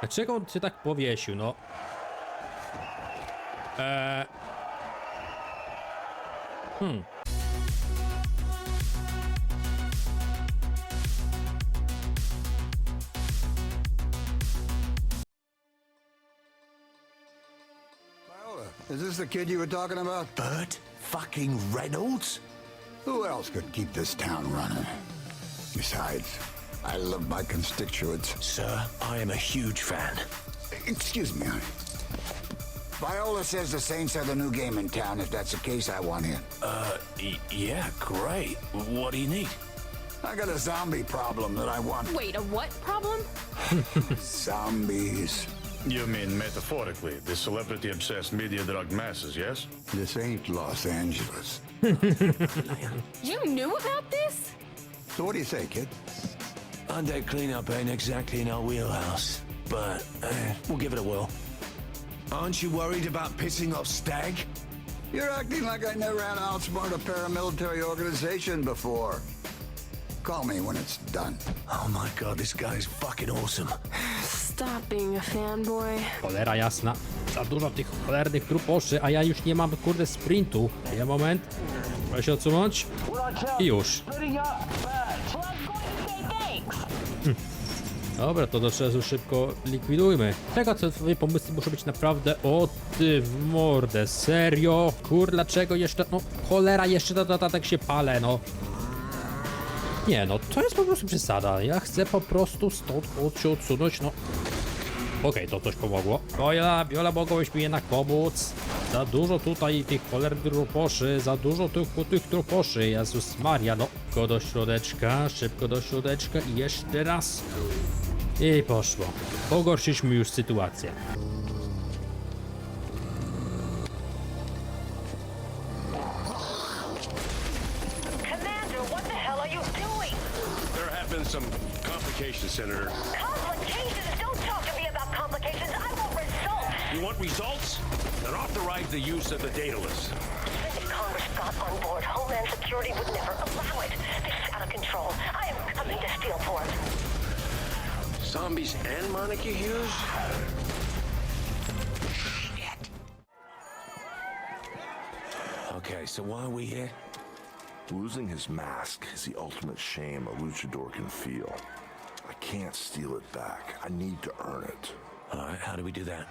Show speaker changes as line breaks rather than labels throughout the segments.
Dlaczego on się tak powiesił, no? Eee... Hmm.
Is this the kid you were talking about?
Burt fucking Reynolds?
Who else could keep this town running? Besides, I love my constituents.
Sir, I am a huge fan.
Excuse me, honey. Viola says the Saints are the new game in town. If that's the case, I want in.
Uh, y- yeah, great. What do you need?
I got a zombie problem that I want.
Wait, a what problem?
Zombies.
You mean metaphorically, the celebrity obsessed media drug masses, yes?
This ain't Los Angeles.
You knew about this?
So what do you say, kid?
Undead cleanup ain't exactly in our wheelhouse, but uh, we'll give it a whirl. Aren't you worried about pissing off Stag?
You're acting like I never had to outsmart a paramilitary organization before. Call me when it's done.
Oh my god, this guy's fucking awesome.
Stop being a fanboy.
Cholera jasna. Za dużo tych cholernych truposzy, a ja już nie mam kurde sprintu. Ja moment. Muszę się odsunąć. I już. Dobra, to do czasu szybko likwidujmy. Tego co twoje pomysły muszą być naprawdę o ty w mordę, serio? Kur, dlaczego jeszcze, no cholera, jeszcze ta, ta, ta tak się palę, no. Nie no, to jest po prostu przesada. Ja chcę po prostu stąd się odsunąć, no. Okej, to coś pomogło. Viola, Viola, mogłeś mi jednak pomóc. Za dużo tutaj tych cholernych truposzy, za dużo tych, tych truposzy, Jezus Maria, no. Szybko do środeczka, szybko do środeczka i jeszcze raz. I poszło. Pogorszyliśmy już sytuację.
Commander, what the hell are you doing?
There have been some complications, Senator.
Complications? Don't talk to me about complications. I want results.
You want results? Then authorize the use of the data list.
If Congress got on board, Homeland Security would never allow it. This is out of control. I am coming to Steelport.
Zombies and Monica Hughes? Shit.
Okay, so why are we here?
Losing his mask is the ultimate shame a luchador can feel. I can't steal it back. I need to earn it.
Alright, how do we do that?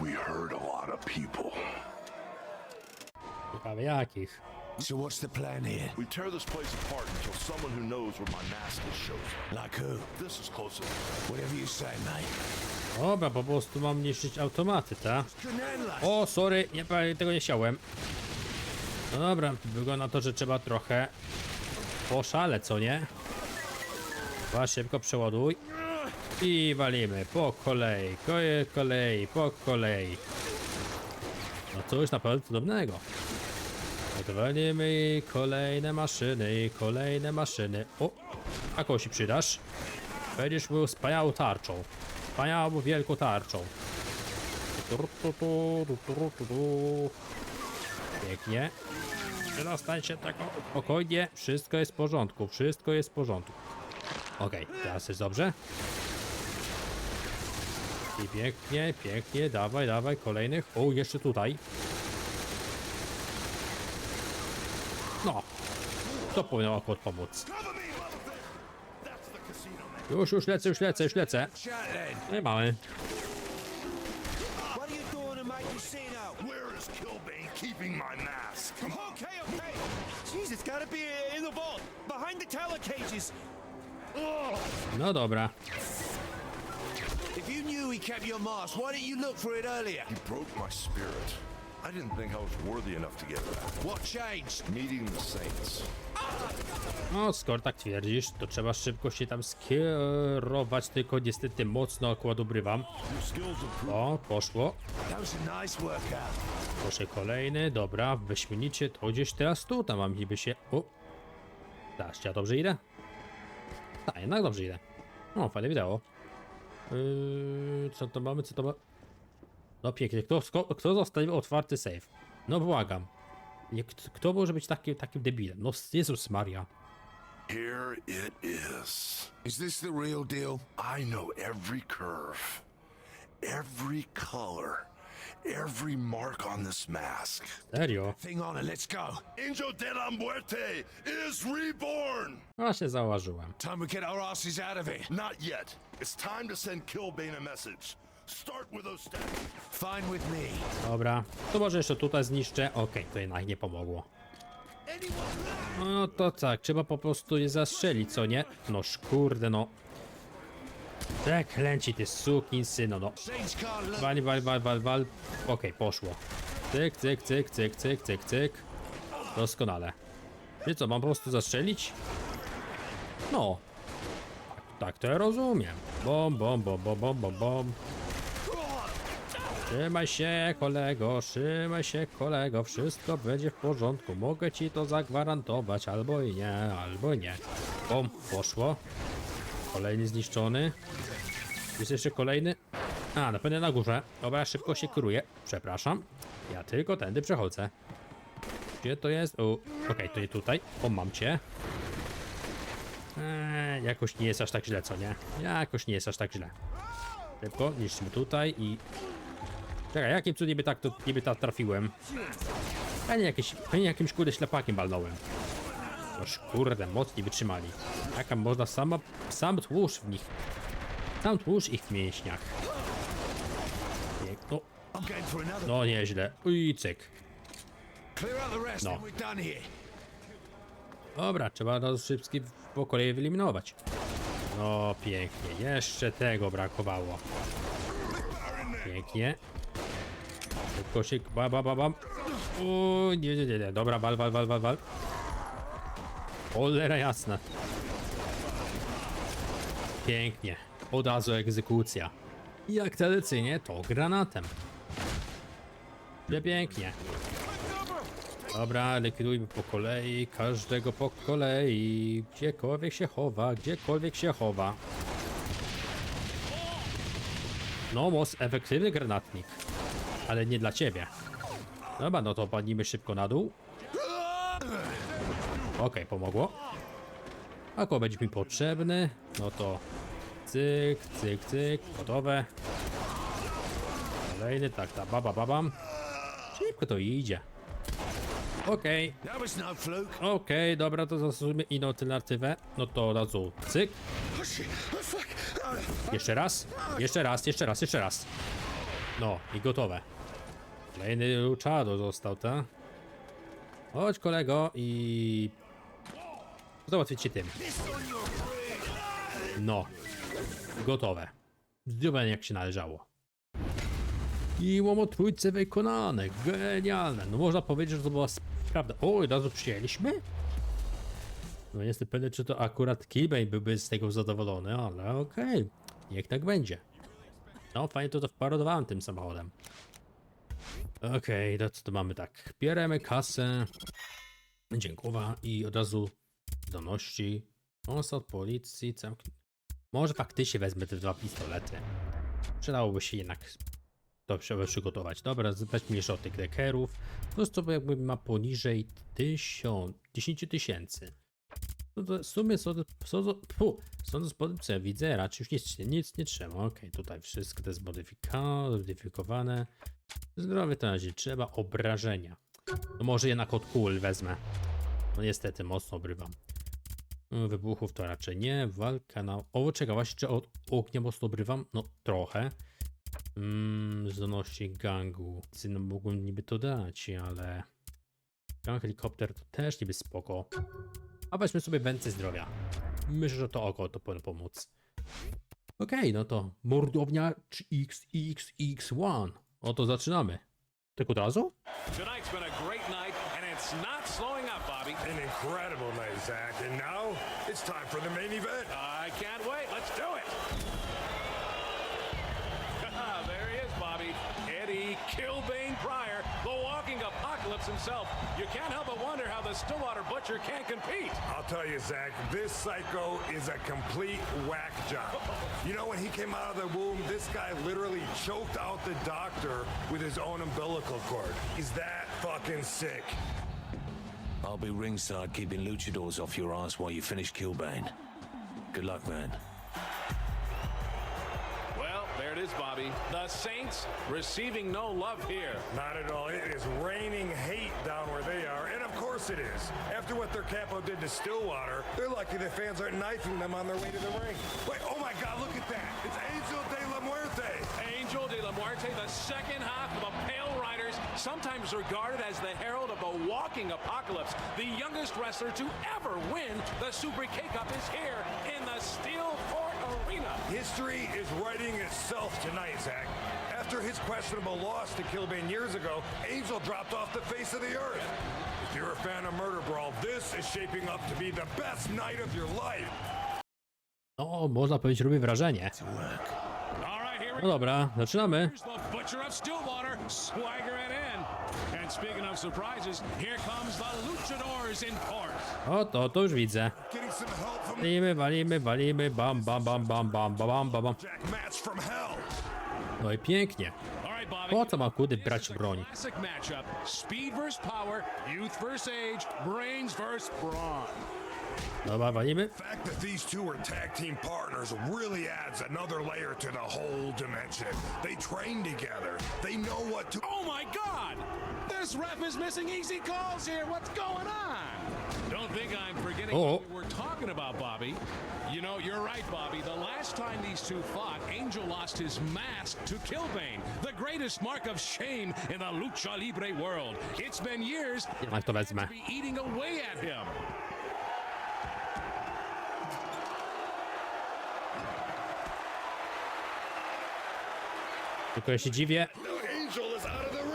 We hurt a lot of people.
Ciekawe jakich.
So what's the plan here?
We tear this place apart until someone who knows where my mask is shows up.
Like who?
This is close enough.
Whatever you say, mate.
Dobra, po prostu mam niszczyć automaty, ta? O, sorry, nie, tego nie chciałem. No dobra, wygląda na to, że trzeba trochę poszaleć, co nie? Chyba szybko przeładuj. I walimy po kolei, koje kolei, po kolei. No to już naprawdę cudownego. Odwalimy kolejne maszyny, kolejne maszyny. O, a kogo się przydasz? Będziesz był wspaniałą tarczą. Wspaniałą wielką tarczą. Pięknie. Przedostań się tak spokojnie. Wszystko jest w porządku. Wszystko jest w porządku. Okej, teraz jest dobrze. I pięknie, pięknie. Dawaj, dawaj. Kolejnych. O, jeszcze tutaj. No. To powinno akurat pomóc. Już, już lecę, już lecę, już lecę.
Then.
No i mamy.
My?
Okay, okay. Jeez, it's gotta be in the vault, behind the.
No dobra.
If you knew he kept your mask, why didn't you look for it earlier?
He broke my spirit. I didn't think I was worthy enough to get that.
What changed?
Meeting the Saints.
No, skoro tak twierdzisz, to trzeba szybko się tam skierować, tylko niestety mocno akurat ubrywam. O, poszło. Proszę kolejny, dobra, wyśmienicie, to gdzieś teraz tu, tam mam niby się... O! Zaś, ja dobrze idę? Tak, jednak dobrze idę. O, fajne wideo. Yy, co to mamy, co to ma... No pięknie, kto, kto, zostawił otwarty safe? No błagam. Nie, kto, kto może być taki, takim debilem? No Jezus Maria.
Here it is.
Is this the real deal?
I know every curve, every color, every mark on this mask.
Serio?
Thing on it, let's go.
Angel de la Muerte is reborn!
No się założyłem.
Time we get our asses out of here.
Not yet. It's time to send Killbane a message. Start with those statues.
Fine with me.
Dobra. To może jeszcze tutaj zniszczę. Okej, to jednak nie pomogło. No to tak, trzeba po prostu je zastrzelić, co nie? No kurde, no. Tak, klęci ty sukin syno, no. Wal, wal, wal, wal, wal. Okej, poszło. Cyk, cyk, cyk, cyk, cyk, cyk, cyk. Doskonale. Czy co, mam po prostu zastrzelić? No. Tak, tak to ja rozumiem. Bom, bom, bom, bom, bom, bom, bom. Trzymaj się, kolego, trzymaj się, kolego, wszystko będzie w porządku. Mogę ci to zagwarantować, albo i nie, albo nie. Bom, poszło. Kolejny zniszczony. Jest jeszcze kolejny? A, na pewno na górze. Dobra, szybko się kieruję. Przepraszam. Ja tylko tędy przechodzę. Gdzie to jest? O, okej, to nie tutaj. O, mam cię. Eee, jakoś nie jest aż tak źle, co nie? Jakoś nie jest aż tak źle. Szybko, niszczymy tutaj i... Czekaj, jakim cudem niby tak to niby tak trafiłem? Pewnie, jakieś, pewnie jakimś kurde ślepakiem balnąłem. Noż kurde, mocni wytrzymali. Jaka można sama, sam tłuszcz w nich. Sam tłuszcz ich w mięśniach. Nie, No, nieźle. Uj, cyk. No. Dobra, trzeba nas wszystkich po kolei wyeliminować. No, pięknie. Jeszcze tego brakowało. Pięknie. Się... Ba, ba, ba, bam. O, nie, nie, nie, nie. Dobra, wal, wal, wal, wal, wal. Cholera jasna. Pięknie. Od razu egzekucja. Jak tradycyjnie, to granatem. Pięknie. Dobra, likwidujmy po kolei, każdego po kolei. Gdziekolwiek się chowa, gdziekolwiek się chowa. No, most efektywny granatnik. Ale nie dla ciebie. Dobra, no to padnijmy szybko na dół. Okej, pomogło. Ako będzie mi potrzebny, no to cyk, cyk, cyk, gotowe. Kolejny, tak, tak, baba, babam. Szybko to idzie. Okej,
fluke.
okej, dobra, to zastosujmy inną alternatywę. No to od razu cyk. Jeszcze raz, jeszcze raz, jeszcze raz, jeszcze raz. No i gotowe. Kolejny Luchado został, ta? Chodź kolego i... Załatwić się tym. No. Gotowe. Zrobione jak się należało. I łomo trójce wykonane. Genialne. No można powiedzieć, że to była prawda. O, od razu przyjęliśmy? No nie jestem pewny, czy to akurat Killbane byłby z tego zadowolony, ale okej. Niech tak będzie. No, fajnie to, to wparodowałem tym samochodem. Okej, to co tu mamy tak? Bieremy kasę. Dziękuję i od razu doności. Osad policji. Może faktycznie wezmę te dwa pistolety. Przydałoby się jednak to trzeba przygotować. Dobra, weźmy jeszcze od tych dekerów. To jest to jakby ma poniżej 1000, 10 tysięcy. No to w sumie są to, są to, pu, są to spody, co ja widzę, raczej już nic, nic nie trzeba. Okej, tutaj wszystko to jest modyfika- modyfikowane. Zdrowie to na razie trzeba, obrażenia. No może jednak od kul wezmę. No niestety, mocno obrywam. No, Wybuchów to raczej nie, walka na... O, czekaj, właśnie czy od ognia mocno obrywam? No trochę. Mm, znosi gangu. No, mógłbym niby to dać, ale... Gang helikopter to też niby spoko. A weźmy sobie więcej zdrowia. Myślę, że to oko to powinno pomóc. Okej, no to mordownia XXX1. Oto zaczynamy. Tak od razu?
Tonight's been a great night, and it's not slowing up, Bobby.
An incredible night, Zach. And now it's time for the main event.
I can't wait. Let's do it. there he is, Bobby. Eddie Killbane Pryor, apocalypse himself. You can't help but wonder how the Stillwater Butcher can't compete.
I'll tell you, Zach, this psycho is a complete whack job. You know, when he came out of the womb, this guy literally choked out the doctor with his own umbilical cord. He's that fucking sick.
I'll be ringside keeping luchadors off your ass while you finish Killbane. Good luck, man.
There it is, Bobby. The Saints receiving no love here.
Not at all. It is raining hate down where they are, and of course it is. After what their capo did to Stillwater, they're lucky the fans aren't knifing them on their way to the ring. Wait, oh my God, look at that! It's Angel De La Muerte.
Angel de la Muerte, the second half of the Pale Riders, sometimes regarded as the herald of the walking apocalypse. The youngest wrestler to ever win the Super K-Cup is here in the Steel.
History is writing itself tonight, Zach. After his questionable loss to Kilbane years ago, Angel dropped off the face of the earth. If you're a fan of Murder Brawl, this is shaping up to be the best night of your life.
No, można powiedzieć, robi wrażenie.
All right, here we
No dobra, zaczynamy.
Here's the Butcher of Stillwater swaggering in. And speaking of surprises, here comes the Luchadors in force.
O, to, to już widzę. Walimy, walimy, walimy, bam, bam, bam, bam, bam, bam, bam, bam. No i pięknie. Po co ma kudy brać broń? Dobra, walimy.
Fact that these two are tag team partners really adds another layer to the whole dimension. They train together. They know what to.
Oh my God! This ref is missing easy calls here. What's going on? Don't think I'm forgetting
Oh.
what we are talking about, Bobby. You know, you're right, Bobby. The last time these two fought, Angel lost his mask to Kilbane, the greatest mark of shame in the lucha libre world. It's been years.
Jednak to wezmę.
Be eating away at him.
Tylko ja się dziwię.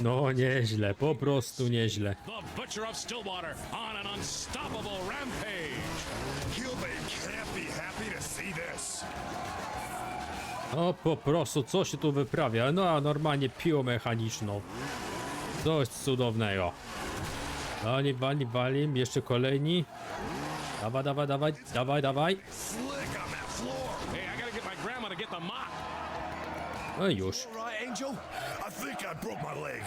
No nieźle, po prostu nieźle.
The Butcher of Stillwater on an unstoppable rampage.
Can't be happy to see this.
No po prostu, co się tu wyprawia? No a normalnie piłą mechaniczną. Coś cudownego. Wali, wali, wali, jeszcze kolejni. Dawaj, dawaj, dawaj, dawaj, dawaj. No i już.
Right, Angel? I think I broke my leg.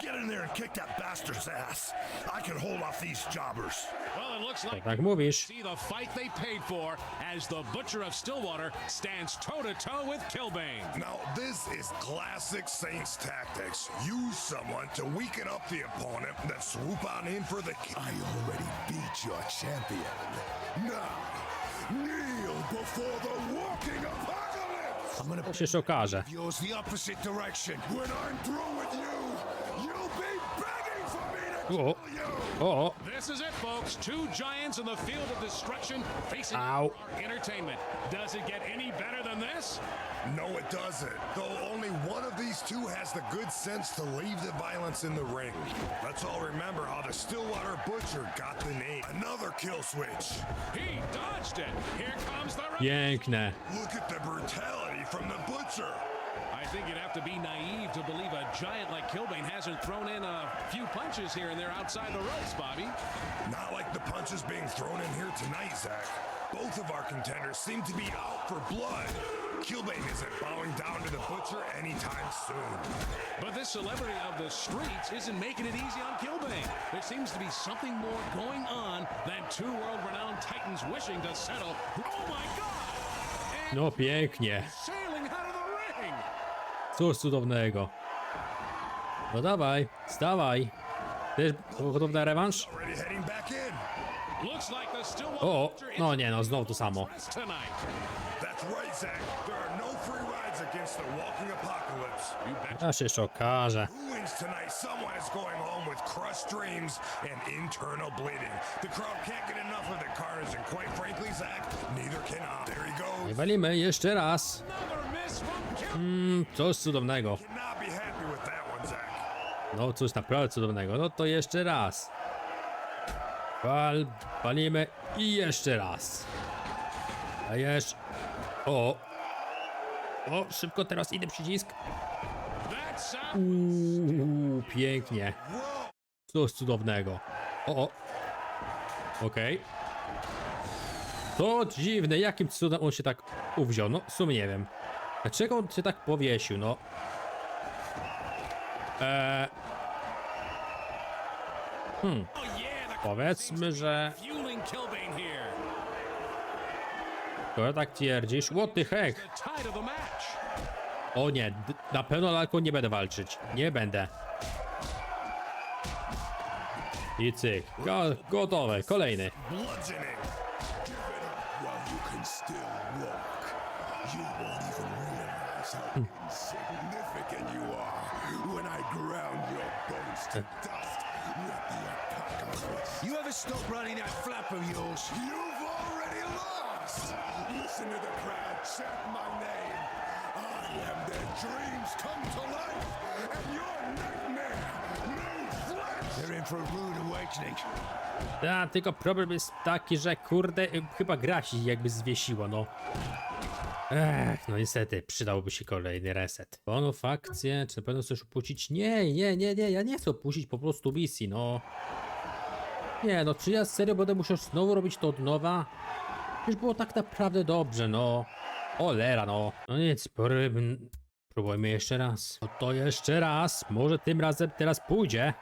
Get in there and kick that bastard's ass. I can hold off these jobbers.
Well, it looks like
Tak mówisz.
see the fight they paid for as the Butcher of Stillwater stands toe to toe with Kilbane.
Now, this is classic Saints tactics. Use someone to weaken up the opponent, then swoop on in for the kill.
I already beat your champion. Now, kneel before the walking apocalypse! i'm going
to
Przecież to
casa
kill you!
o,
This is it, folks. Two giants in the field of destruction facing
Ow.
our entertainment. Does it get any better than this?
No, it doesn't. Though only one of these two has the good sense to leave the violence in the ring. Let's all remember how the Stillwater Butcher got the name. Another kill switch.
He dodged it. Here comes the.
piękne.
Look at the brutality from the Butcher.
I think you'd have to be naive to believe a giant like Killbane hasn't thrown in a few punches here and there outside the ropes, Bobby.
Not like the punches being thrown in here tonight, Zach. Both of our contenders seem to be out for blood. Kilbane isn't bowing down to the Butcher anytime soon.
But this celebrity of the streets isn't making it easy on Killbane. There seems to be something more going on than two world-renowned titans wishing to settle. Oh my God! And
No pięknie. Cóż cudownego. No dawaj, stawaj. Też gotów na rewanż? O, no nie no, znowu to samo. A się jeszcze okaże.
I
walimy jeszcze raz.
Kill.
Coś cudownego. No coś naprawdę cudownego. No to jeszcze raz. Pal, palimy i jeszcze raz. A jeszcze. O! O, szybko teraz inny przycisk. Uuu, pięknie. Coś cudownego. O, o. Okej. To dziwne, jakim cudem on się tak uwziął? No, w sumie nie wiem. Dlaczego on się tak powiesił, no? Eee,
the
powiedzmy, że... To tak twierdzisz? What the heck? O nie, na pewno Lalką nie będę walczyć. Nie będę. I cyk. Go, gotowe, kolejny.
Apocalypse. You ever stop running that flap of yours? You've already lost! Listen to the crowd chant my name. I am their dreams come to life, and your nightmare made flesh! They're in for a rude awakening.
Ta, tylko problem jest taki, że kurde, chyba gra się jakby zwiesiło, no. Ech, no niestety, przydałby się kolejny reset. Bonów, akcje, czy na pewno chcesz opuścić? Nie, nie, nie, nie, ja nie chcę opuścić po prostu misji, no. Nie, no czy ja serio będę musiał znowu robić to od nowa? Już było tak naprawdę dobrze, no. Olera, no. No nic, porym... Próbujmy jeszcze raz. No to jeszcze raz. Może tym razem teraz pójdzie.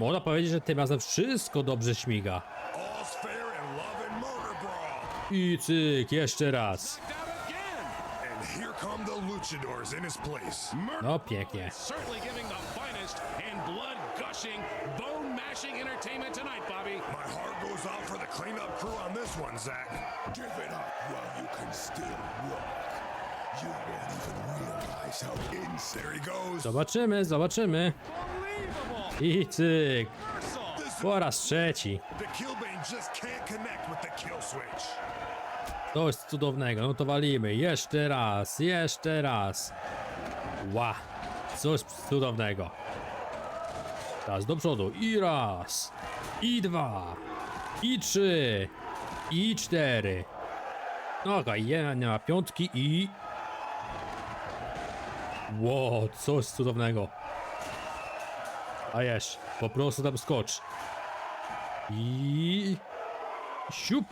Można powiedzieć, że tym razem wszystko dobrze śmiga. I cyk, jeszcze raz. No pięknie.
Certainly giving the finest and blood gushing, bone mashing entertainment tonight, Bobby.
My heart goes out for the cleanup crew on this one, Zach.
Give it up while you can still walk. You won't even realize how insane.
There he goes.
Zobaczymy, zobaczymy. I cyk. Po raz trzeci.
switch.
Coś cudownego. No to walimy. Jeszcze raz, jeszcze raz. Ła. Coś cudownego. Raz do przodu. I raz. I dwa. I trzy. I cztery. No okej, nie ma piątki i... Ło, coś cudownego. A jesz, po prostu tam skocz. I... Siup.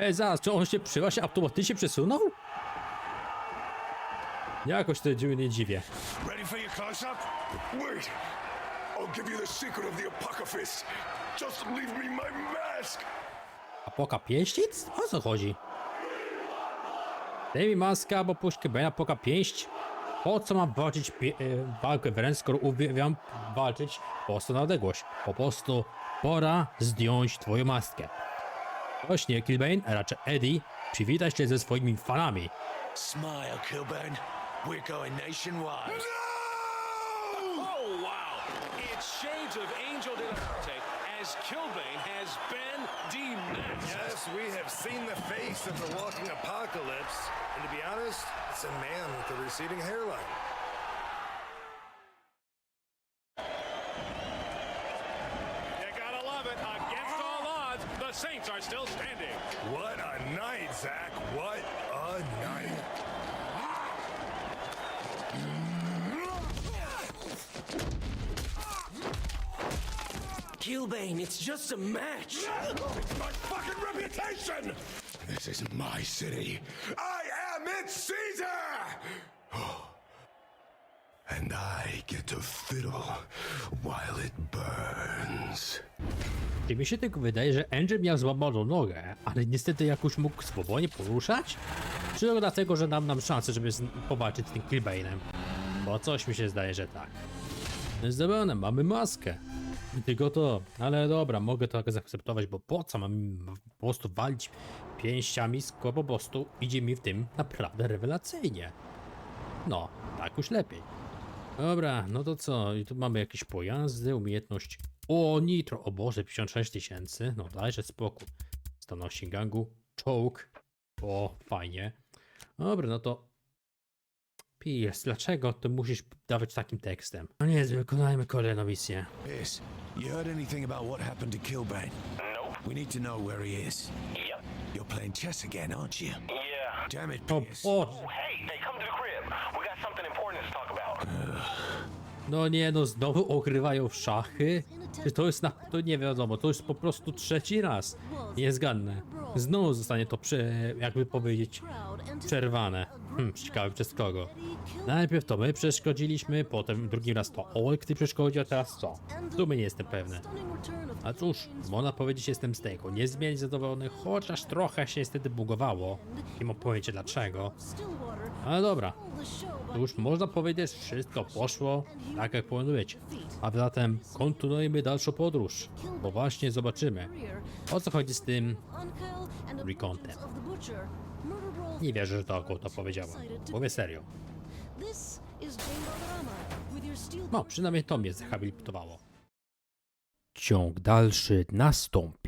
Ej, zaraz, czy on się przy właśnie automatycznie przesunął? Jakoś to dziwi- nie dziwię.
Ready for your close-up? Wait! I'll give you the secret of the Apocalypse. Just leave me my mask!
Apoka pięścic? O co chodzi? Daj mi maska, bo puść Kebena, poka pięść. Po co mam walczyć pie- e, walkę wręcz, skoro uwielbiam walczyć po prostu na odległość? Po prostu pora zdjąć twoją maskę. Właśnie, Killbane, a raczej Eddie, przywitaj się ze swoimi fanami.
Smile, Kilburn. We're going nationwide.
Has been demasked.
Yes, we have seen the face of the walking apocalypse. And to be honest, it's a man with a receding hairline.
Kilbane, it's just a match. It's my fucking reputation! This is my city. I am its Caesar! And I get to fiddle while it burns.
Czy mi się tylko wydaje, że Angel miał złamaną nogę, ale niestety jakoś mógł swobodnie poruszać? Czy to dlatego, że dam nam szansę, żeby powalczyć z tym Killbane'em? Bo coś mi się zdaje, że tak. Zdobione, mamy maskę. Tylko to, ale dobra, mogę to zaakceptować, bo po co mam po prostu walić pięściami, skoro po prostu idzie mi w tym naprawdę rewelacyjnie. No, tak już lepiej. Dobra, no to co? I tu mamy jakieś pojazdy, umiejętność. O, nitro, o Boże, 56 tysięcy. No dajże spokój. Stanosik gangu, czołg. O, fajnie. Dobra, no to Pierce, dlaczego to musisz dawać takim tekstem? No nie, wykonajmy kolejną misję.
Pierce, you heard anything about what happened to Kilbane?
Nope.
We need to know where he is.
Yep.
You're playing chess again, aren't you?
Yeah.
Damn it,
O
Pierce.
Boże!
Hey, they come to the crib. We got something important to talk about.
No nie, no znowu ogrywają w szachy? Czy to jest na... to nie wiadomo, to jest po prostu trzeci raz. Niezgadne. Znowu zostanie to prze... jakby powiedzieć... przerwane. Hmm, ciekawe przez kogo. Najpierw to my przeszkodziliśmy, potem drugi raz to Olek ty przeszkodził, a teraz co? Tu nie jestem pewny. A cóż, można powiedzieć jestem z tego niezmiennie zadowolony, chociaż trochę się niestety bugowało. Nie mam pojęcia dlaczego. Ale dobra, już można powiedzieć, wszystko poszło tak jak być. A zatem kontynuujmy dalszą podróż, bo właśnie zobaczymy, o co chodzi z tym recontem. Nie wierzę, że to akurat to powiedziała. Mówię serio. No, przynajmniej to mnie zrehabilitowało. Ciąg dalszy nastąpi.